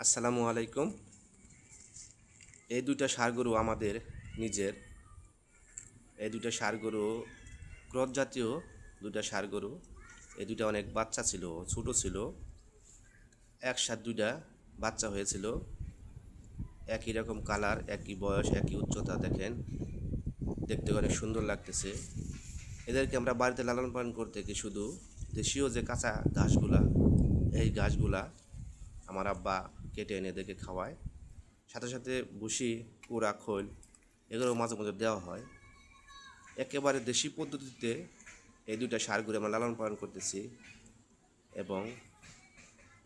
আসসালামু আলাইকুম। এই দুইটা ষাঁড় গরু আমাদের নিজের। এই দুইটা ষাঁড় গরু ক্রস জাতীয় দুইটা ষাঁড় গরু। এই দুইটা অনেক বাচ্চা ছিল, ছোট ছিল। একসাথ দুইটা বাচ্চা হয়েছিল। একই রকম কালার, একই বয়স, একই উচ্চতা, দেখেন। দেখতে অনেক সুন্দর লাগতেছে। এদেরকে আমরা বাড়িতে লালন পালন করতে কি শুধু দেশীয় যে কাঁচা ঘাসগুলা, এই ঘাসগুলা আমার আব্বা কেটে এনে এদেরকে খাওয়ায়। সাথে সাথে ভুসি, কুড়া, খোল এগুলো মাঝে মাঝে দেওয়া হয়। একেবারে দেশি পদ্ধতিতে এই দুইটা সারগুলো আমরা লালন পালন করতেছি এবং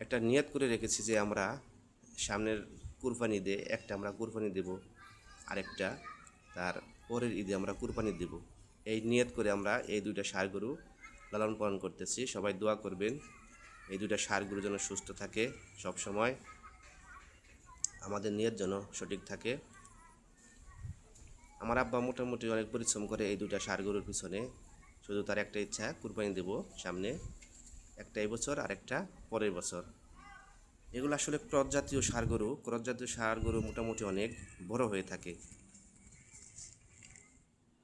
একটা নিয়াত করে রেখেছি যে আমরা সামনের কুরবানি দিয়ে একটা আমরা কুরবানি দেব, আরেকটা তার পরের ঈদে আমরা কুরবানি দেব। এই নিয়াত করে আমরা এই দুইটা সার গরু লালন পালন করতেছি। সবাই দোয়া করবেন, এই দুইটা সারগুলো যেন সুস্থ থাকে সব সময় আমাদের নিয়ত যেন সঠিক থাকে। আমার আব্বা মোটামুটি অনেক পরিশ্রম করে এই দুটা সার গরুর পিছনে। শুধু তার একটা ইচ্ছা, কুরবানি দেব সামনে। একটা এই বছর আর একটা পরের বছর। এগুলো আসলে ক্রস জাতীয় সার গরু। ক্রস জাতীয় সার গরু মোটামুটি অনেক বড় হয়ে থাকে।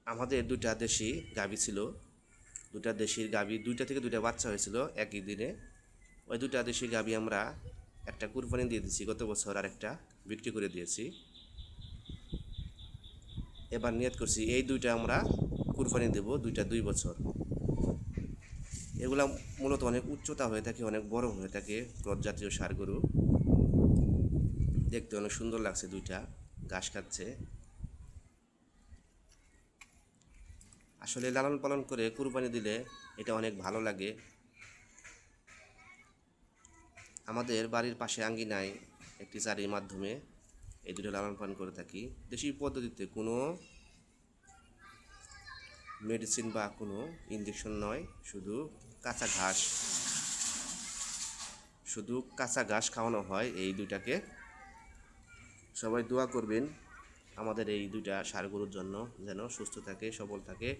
আমাদের দুটা দেশি গাভী ছিল। দুটা দেশির গাভী, দুইটা থেকে দুইটা বাচ্চা হয়েছিল একই দিনে। ওই দুটা দেশি গাভী আমরা একটা কুরবানি দিয়ে দিয়েছি গত বছর আর একটা। বিক্রি করে দিয়েছি। এবার নিয়ত করছি এই দুইটা আমরা কুরবানি দেব, দুইটা দুই বছর। এগুলা মূলত অনেক উচ্চতা হয়ে থাকে, অনেক বড় হয়ে থাকে ক্রস জাতীয় গরু দেখতে অনেক সুন্দর লাগছে দুইটা, ঘাস খাচ্ছে। আসলে লালন পালন করে কুরবানি দিলে এটা অনেক ভালো লাগে। আমাদের বাড়ির পাশে আঙ্গিনায় একটি চারির মাধ্যমে এই দুটো লালন পালন করে থাকি। দেশি পদ্ধতিতে কোনো মেডিসিন বা কোনো ইঞ্জেকশন নয়, শুধু কাঁচা ঘাস। শুধু কাঁচা ঘাস খাওয়ানো হয় এই দুইটাকে। সবাই দোয়া করবেন আমাদের এই দুইটা সার গরুর জন্য যেন সুস্থ থাকে, সবল থাকে,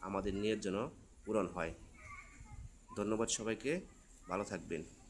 আমাদের নিয়ের যেন পূরণ হয়। ধন্যবাদ সবাইকে, ভালো থাকবেন।